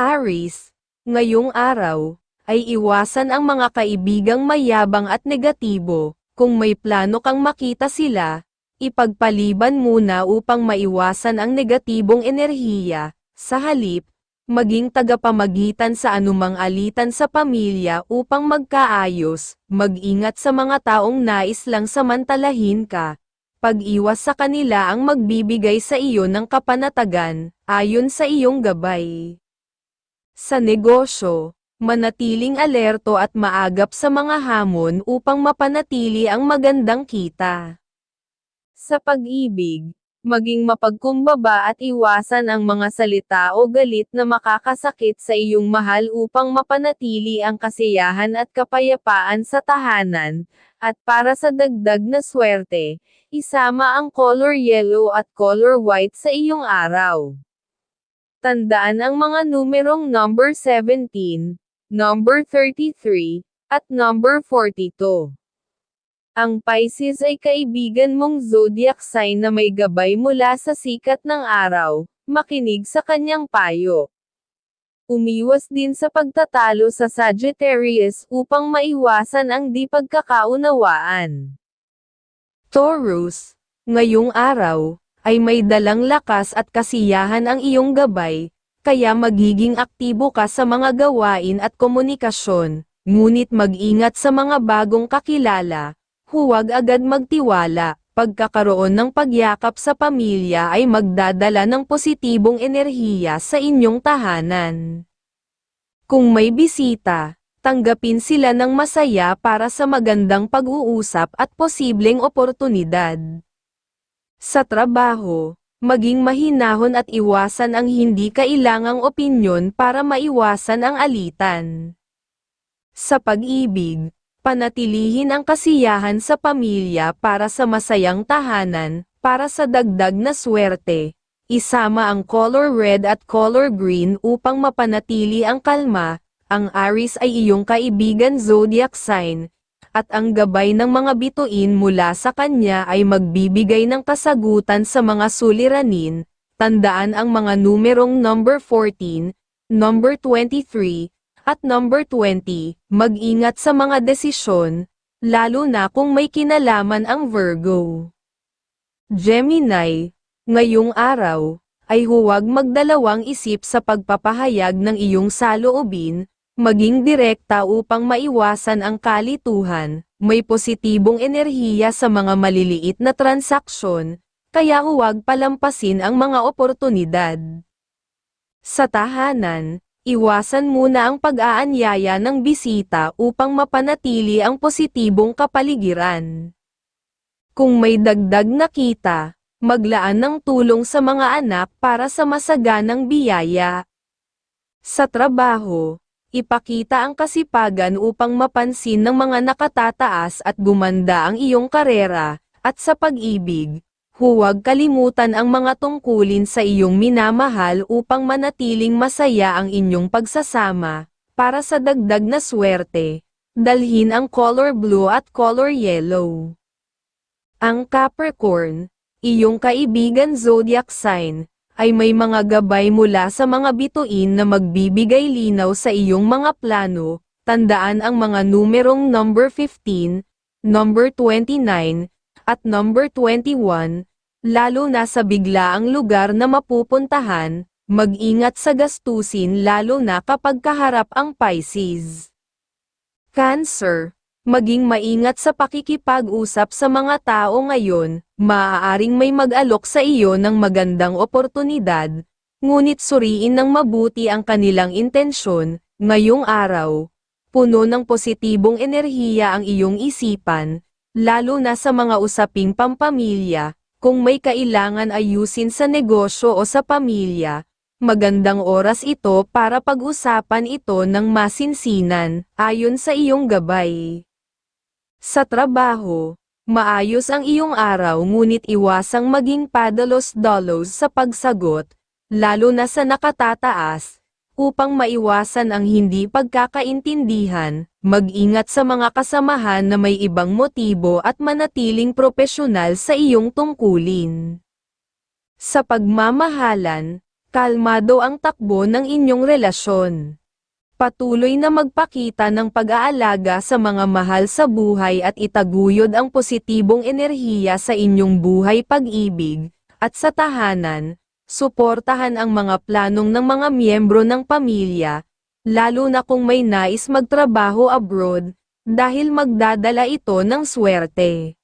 Aris, ngayong araw, ay iwasan ang mga kaibigang mayabang at negatibo, kung may plano kang makita sila, ipagpaliban muna upang maiwasan ang negatibong enerhiya, sa halip, maging tagapamagitan sa anumang alitan sa pamilya upang magkaayos, mag-ingat sa mga taong nais lang samantalahin ka, pag-iwas sa kanila ang magbibigay sa iyo ng kapanatagan, ayon sa iyong gabay. Sa negosyo, manatiling alerto at maagap sa mga hamon upang mapanatili ang magandang kita. Sa pag-ibig, maging mapagkumbaba at iwasan ang mga salita o galit na makakasakit sa iyong mahal upang mapanatili ang kasiyahan at kapayapaan sa tahanan, at para sa dagdag na swerte, isama ang color yellow at color white sa iyong araw. Tandaan ang mga numerong number 17, number 33, at number 42. Ang Pisces ay kaibigan mong zodiac sign na may gabay mula sa sikat ng araw, makinig sa kanyang payo. Umiwas din sa pagtatalo sa Sagittarius upang maiwasan ang di pagkakaunawaan. Taurus, ngayong araw, ay may dalang lakas at kasiyahan ang iyong gabay, kaya magiging aktibo ka sa mga gawain at komunikasyon, ngunit mag-ingat sa mga bagong kakilala, huwag agad magtiwala, pagkakaroon ng pagyakap sa pamilya ay magdadala ng positibong enerhiya sa inyong tahanan. Kung may bisita, tanggapin sila ng masaya para sa magandang pag-uusap at posibleng oportunidad. Sa trabaho, maging mahinahon at iwasan ang hindi kailangang opinyon para maiwasan ang alitan. Sa pag-ibig, panatilihin ang kasiyahan sa pamilya para sa masayang tahanan, para sa dagdag na swerte. Isama ang color red at color green upang mapanatili ang kalma, ang Aries ay iyong kaibigan zodiac sign, at ang gabay ng mga bituin mula sa kanya ay magbibigay ng kasagutan sa mga suliranin, tandaan ang mga numerong number 14, number 23, at number 20, mag-ingat sa mga desisyon, lalo na kung may kinalaman ang Virgo. Gemini, ngayong araw, ay huwag magdalawang isip sa pagpapahayag ng iyong saloobin, maging direkta upang maiwasan ang kalituhan, may positibong enerhiya sa mga maliliit na transaksyon, kaya huwag palampasin ang mga oportunidad. Sa tahanan, iwasan muna ang pag-aanyaya ng bisita upang mapanatili ang positibong kapaligiran. Kung may dagdag na kita, maglaan ng tulong sa mga anak para sa masaganang biyaya. Sa trabaho, ipakita ang kasipagan upang mapansin ng mga nakatataas at gumanda ang iyong karera, at sa pag-ibig, huwag kalimutan ang mga tungkulin sa iyong minamahal upang manatiling masaya ang inyong pagsasama, para sa dagdag na swerte, dalhin ang color blue at color yellow. Ang Capricorn, iyong kaibigan zodiac sign, ay may mga gabay mula sa mga bituin na magbibigay linaw sa iyong mga plano, tandaan ang mga numerong number 15, number 29, at number 21, lalo na sa biglaang lugar na mapupuntahan, mag-ingat sa gastusin lalo na kapag kaharap ang Pisces. Cancer, maging maingat sa pakikipag-usap sa mga tao ngayon, maaaring may mag-alok sa iyo ng magandang oportunidad, ngunit suriin ng mabuti ang kanilang intensyon, ngayong araw. Puno ng positibong enerhiya ang iyong isipan, lalo na sa mga usaping pampamilya, kung may kailangan ayusin sa negosyo o sa pamilya, magandang oras ito para pag-usapan ito ng masinsinan, ayon sa iyong gabay. Sa trabaho, maayos ang iyong araw ngunit iwasang maging padalos-dalos sa pagsagot, lalo na sa nakatataas, upang maiwasan ang hindi pagkakaintindihan, mag-ingat sa mga kasamahan na may ibang motibo at manatiling propesyonal sa iyong tungkulin. Sa pagmamahalan, Kalmado ang takbo ng inyong relasyon. Patuloy na magpakita ng pag-aalaga sa mga mahal sa buhay at itaguyod ang positibong enerhiya sa inyong buhay pag-ibig, at sa tahanan, suportahan ang mga planong ng mga miyembro ng pamilya, lalo na kung may nais magtrabaho abroad, dahil magdadala ito ng swerte.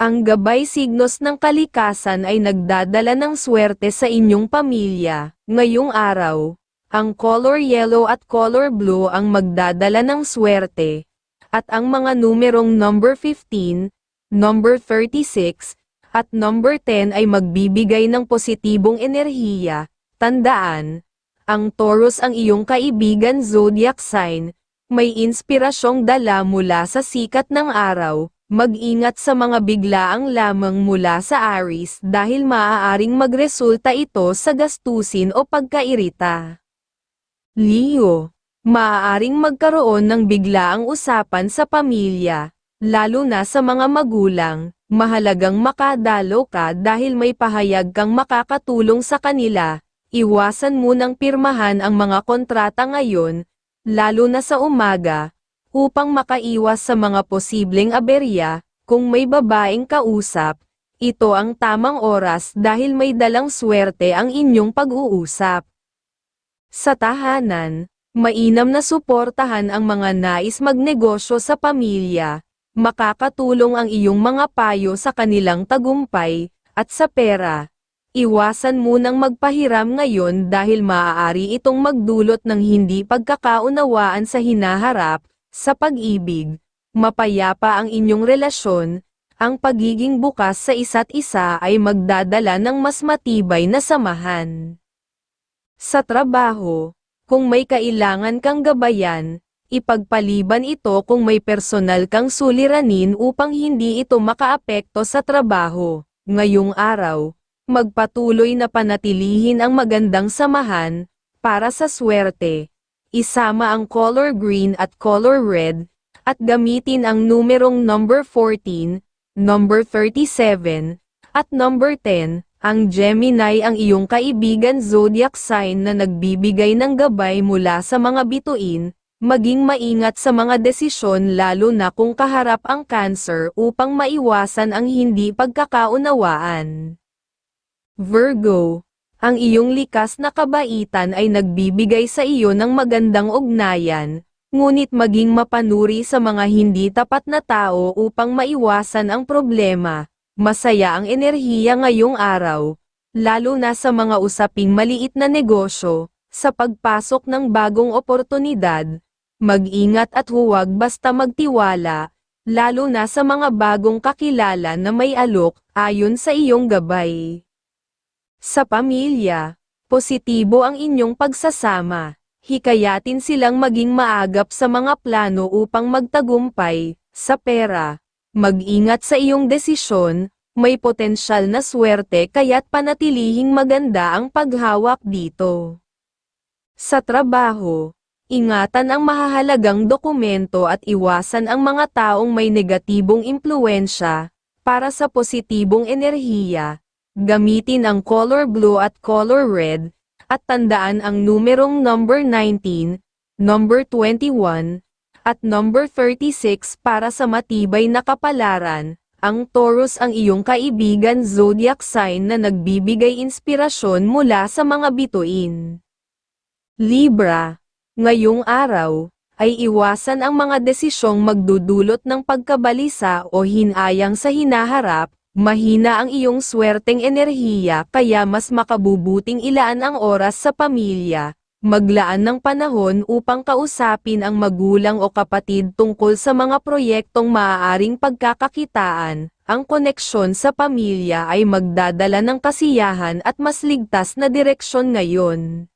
Ang gabay signos ng kalikasan ay nagdadala ng swerte sa inyong pamilya, ngayong araw. Ang color yellow at color blue ang magdadala ng swerte, at ang mga numerong number 15, number 36, at number 10 ay magbibigay ng positibong enerhiya. Tandaan, ang Taurus ang iyong kaibigan zodiac sign, may inspirasyong dala mula sa sikat ng araw, mag-ingat sa mga biglaang lamang mula sa Aries dahil maaaring magresulta ito sa gastusin o pagkairita. Leo, maaaring magkaroon ng biglaang usapan sa pamilya, lalo na sa mga magulang, mahalagang makadalo ka dahil may pahayag kang makakatulong sa kanila, iwasan munang pirmahan ang mga kontrata ngayon, lalo na sa umaga, upang makaiwas sa mga posibleng aberya, kung may babaeng kausap, ito ang tamang oras dahil may dalang swerte ang inyong pag-uusap. Sa tahanan, mainam na suportahan ang mga nais magnegosyo sa pamilya, makakatulong ang iyong mga payo sa kanilang tagumpay, at sa pera. Iwasan munang magpahiram ngayon dahil maaari itong magdulot ng hindi pagkakaunawaan sa hinaharap, sa pag-ibig, mapayapa ang inyong relasyon, ang pagiging bukas sa isa't isa ay magdadala ng mas matibay na samahan. Sa trabaho, kung may kailangan kang gabayan, ipagpaliban ito kung may personal kang suliranin upang hindi ito makaapekto sa trabaho. Ngayong araw, magpatuloy na panatilihin ang magandang samahan, para sa swerte. Isama ang color green at color red, at gamitin ang numerong number 14, number 37, at number 10, ang Gemini ang iyong kaibigan zodiac sign na nagbibigay ng gabay mula sa mga bituin, maging maingat sa mga desisyon lalo na kung kaharap ang cancer upang maiwasan ang hindi pagkakaunawaan. Virgo, ang iyong likas na kabaitan ay nagbibigay sa iyo ng magandang ugnayan, ngunit maging mapanuri sa mga hindi tapat na tao upang maiwasan ang problema, Masaya ang enerhiya ngayong araw, lalo na sa mga usaping maliit na negosyo, sa pagpasok ng bagong oportunidad, mag-ingat at huwag basta magtiwala, lalo na sa mga bagong kakilala na may alok, ayon sa iyong gabay. Sa pamilya, positibo ang inyong pagsasama, hikayatin silang maging maagap sa mga plano upang magtagumpay, sa pera, Mag-ingat sa iyong desisyon, may potensyal na swerte kaya't panatilihing maganda ang paghawak dito. Sa trabaho, ingatan ang mahahalagang dokumento at iwasan ang mga taong may negatibong impluensya, para sa positibong enerhiya. Gamitin ang color blue at color red, at tandaan ang numerong number 19, number 21, at number 36 para sa matibay na kapalaran, ang Taurus ang iyong kaibigan zodiac sign na nagbibigay inspirasyon mula sa mga bituin. Libra, ngayong araw, ay iwasan ang mga desisyong magdudulot ng pagkabalisa o hinayang sa hinaharap, mahina ang iyong swerteng enerhiya kaya mas makabubuting ilaan ang oras sa pamilya, maglaan ng panahon upang kausapin ang magulang o kapatid tungkol sa mga proyektong maaaring pagkakakitaan, ang koneksyon sa pamilya ay magdadala ng kasiyahan at mas ligtas na direksyon ngayon.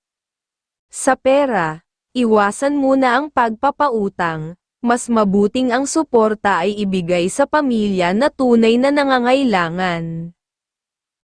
Sa pera, iwasan muna ang pagpapautang, mas mabuting ang suporta ay ibigay sa pamilya na tunay na nangangailangan.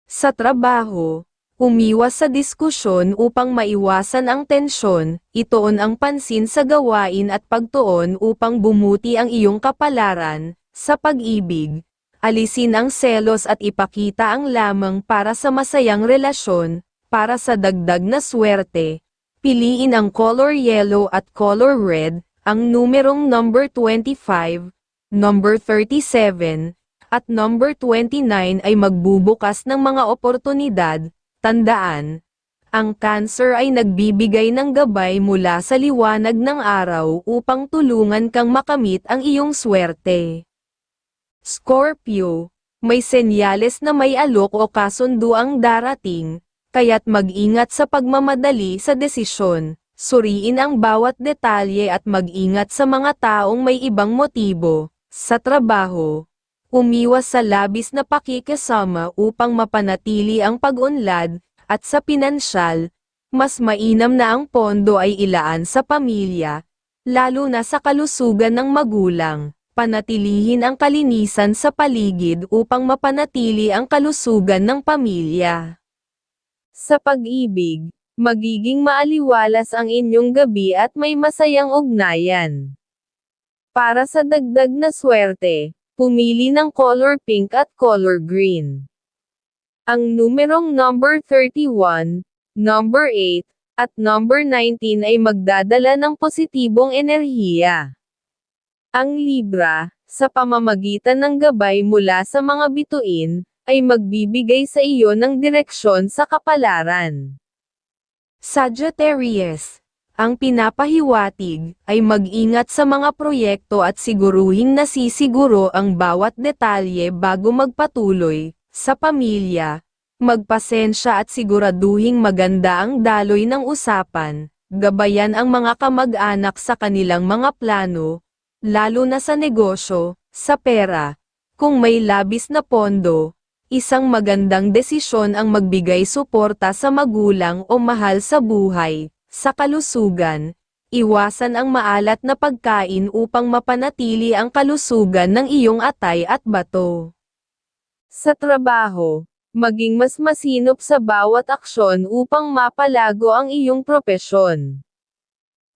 Sa trabaho, Umiwas sa diskusyon upang maiwasan ang tensyon, itoon ang pansin sa gawain at pagtuon upang bumuti ang iyong kapalaran, sa pag-ibig. Alisin ang selos at ipakita ang lamang para sa masayang relasyon, Para sa dagdag na swerte, piliin ang color yellow at color red, ang numerong number 25, number 37, at number 29 ay magbubukas ng mga oportunidad, tandaan, ang cancer ay nagbibigay ng gabay mula sa liwanag ng araw upang tulungan kang makamit ang iyong swerte. Scorpio, may senyales na may alok o kasundo ang darating, kaya't mag-ingat sa pagmamadali sa desisyon, suriin ang bawat detalye at mag-ingat sa mga taong may ibang motibo, sa trabaho. Umiwas sa labis na pakikisama upang mapanatili ang pag-unlad, at sa pinansyal, mas mainam na ang pondo ay ilaan sa pamilya, lalo na sa kalusugan ng magulang. Panatilihin ang kalinisan sa paligid upang mapanatili ang kalusugan ng pamilya. Sa pag-ibig, magiging maaliwalas ang inyong gabi at may masayang ugnayan. Para sa dagdag na swerte, pumili ng color pink at color green. Ang numerong number 31, number 8, at number 19 ay magdadala ng positibong enerhiya. Ang Libra, sa pamamagitan ng gabay mula sa mga bituin, ay magbibigay sa iyo ng direksyon sa kapalaran. Sagittarius, ang pinapahiwatig ay mag-ingat sa mga proyekto at siguruhing nasisiguro ang bawat detalye bago magpatuloy. Sa pamilya, magpasensya at siguraduhing maganda ang daloy ng usapan, gabayan ang mga kamag-anak sa kanilang mga plano, lalo na sa negosyo, sa pera. Kung may labis na pondo, isang magandang desisyon ang magbigay suporta sa magulang o mahal sa buhay, sa kalusugan. Iwasan ang maalat na pagkain upang mapanatili ang kalusugan ng iyong atay at bato. Sa trabaho, maging mas masinop sa bawat aksyon upang mapalago ang iyong propesyon.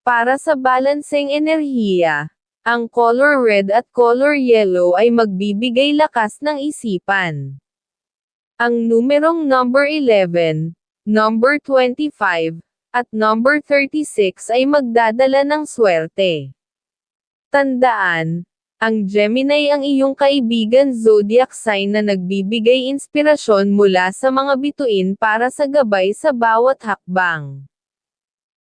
Para sa balancing enerhiya, ang color red at color yellow ay magbibigay lakas ng isipan. Ang numerong number 11, number 25, at number 36 ay magdadala ng swerte. Tandaan, ang Gemini ang iyong kaibigan zodiac sign na nagbibigay inspirasyon mula sa mga bituin para sa gabay sa bawat hakbang.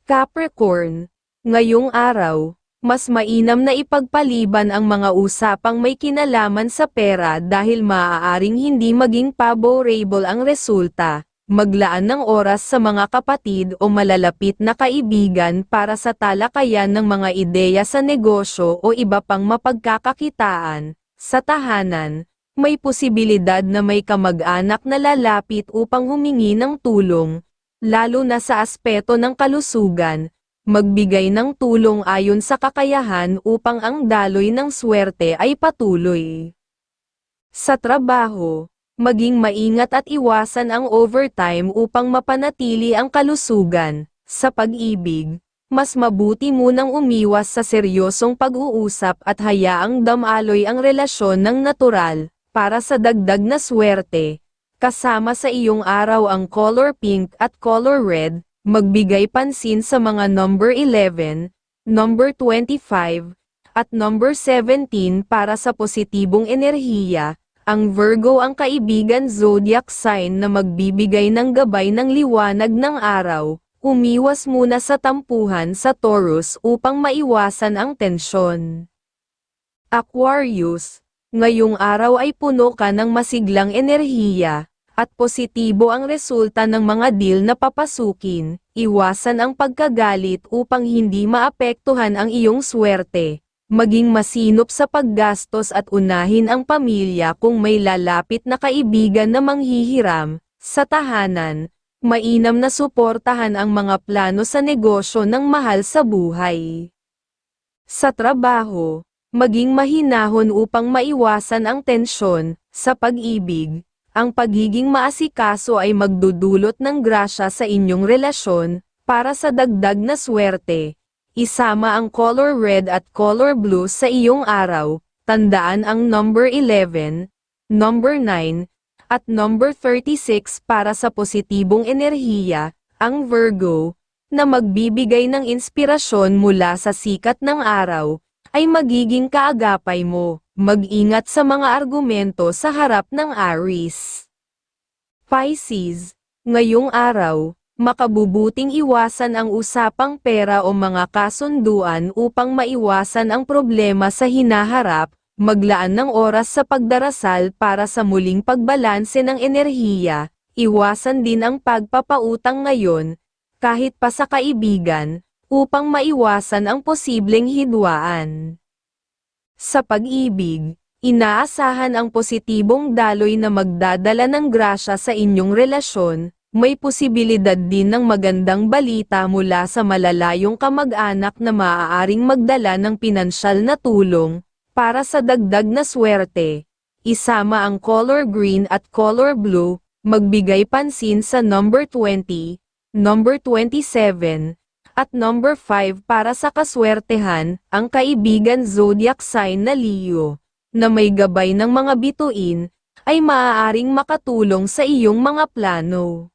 Capricorn, ngayong araw, mas mainam na ipagpaliban ang mga usapang may kinalaman sa pera dahil maaaring hindi maging favorable ang resulta. Maglaan ng oras sa mga kapatid o malalapit na kaibigan para sa talakayan ng mga ideya sa negosyo o iba pang mapagkakakitaan. Sa tahanan, may posibilidad na may kamag-anak na lalapit upang humingi ng tulong, lalo na sa aspeto ng kalusugan, magbigay ng tulong ayon sa kakayahan upang ang daloy ng swerte ay patuloy. Sa trabaho, maging maingat at iwasan ang overtime upang mapanatili ang kalusugan. Sa pag-ibig, mas mabuti munang umiwas sa seryosong pag-uusap at hayaang damaloy ang relasyon ng natural, para sa dagdag na swerte. Kasama sa iyong araw ang color pink at color red, Magbigay pansin sa mga number 11, number 25, at number 17 para sa positibong enerhiya. Ang Virgo ang kaibigan zodiac sign na magbibigay ng gabay ng liwanag ng araw. Umiwas muna sa tampuhan sa Taurus upang maiwasan ang tensyon. Aquarius, ngayong araw ay puno ka ng masiglang enerhiya, at positibo ang resulta ng mga deal na papasukin, iwasan ang pagkagalit upang hindi maapektuhan ang iyong swerte, maging masinop sa paggastos at unahin ang pamilya kung may lalapit na kaibigan na manghihiram, sa tahanan, mainam na suportahan ang mga plano sa negosyo ng mahal sa buhay. Sa trabaho, maging mahinahon upang maiwasan ang tensyon, sa pag-ibig, ang pagiging maasikaso ay magdudulot ng grasya sa inyong relasyon, para sa dagdag na swerte. Isama ang color red at color blue sa iyong araw, tandaan ang number 11, number 9, At number 36 para sa positibong enerhiya, ang Virgo, na magbibigay ng inspirasyon mula sa sikat ng araw, ay magiging kaagapay mo. Mag-ingat sa mga argumento sa harap ng Aries. Pisces, ngayong araw, makabubuting iwasan ang usapang pera o mga kasunduan upang maiwasan ang problema sa hinaharap, maglaan ng oras sa pagdarasal para sa muling pagbalanse ng enerhiya, iwasan din ang pagpapautang ngayon, kahit pa sa kaibigan, upang maiwasan ang posibleng hidwaan. Sa pag-ibig, inaasahan ang positibong daloy na magdadala ng grasya sa inyong relasyon, may posibilidad din ng magandang balita mula sa malalayong kamag-anak na maaaring magdala ng pinansyal na tulong, para sa dagdag na swerte. Isama ang color green at color blue, magbigay pansin sa number 20, number 27, at number 5 para sa kaswertehan, ang kaibigan zodiac sign na Leo, na may gabay ng mga bituin, ay maaaring makatulong sa iyong mga plano.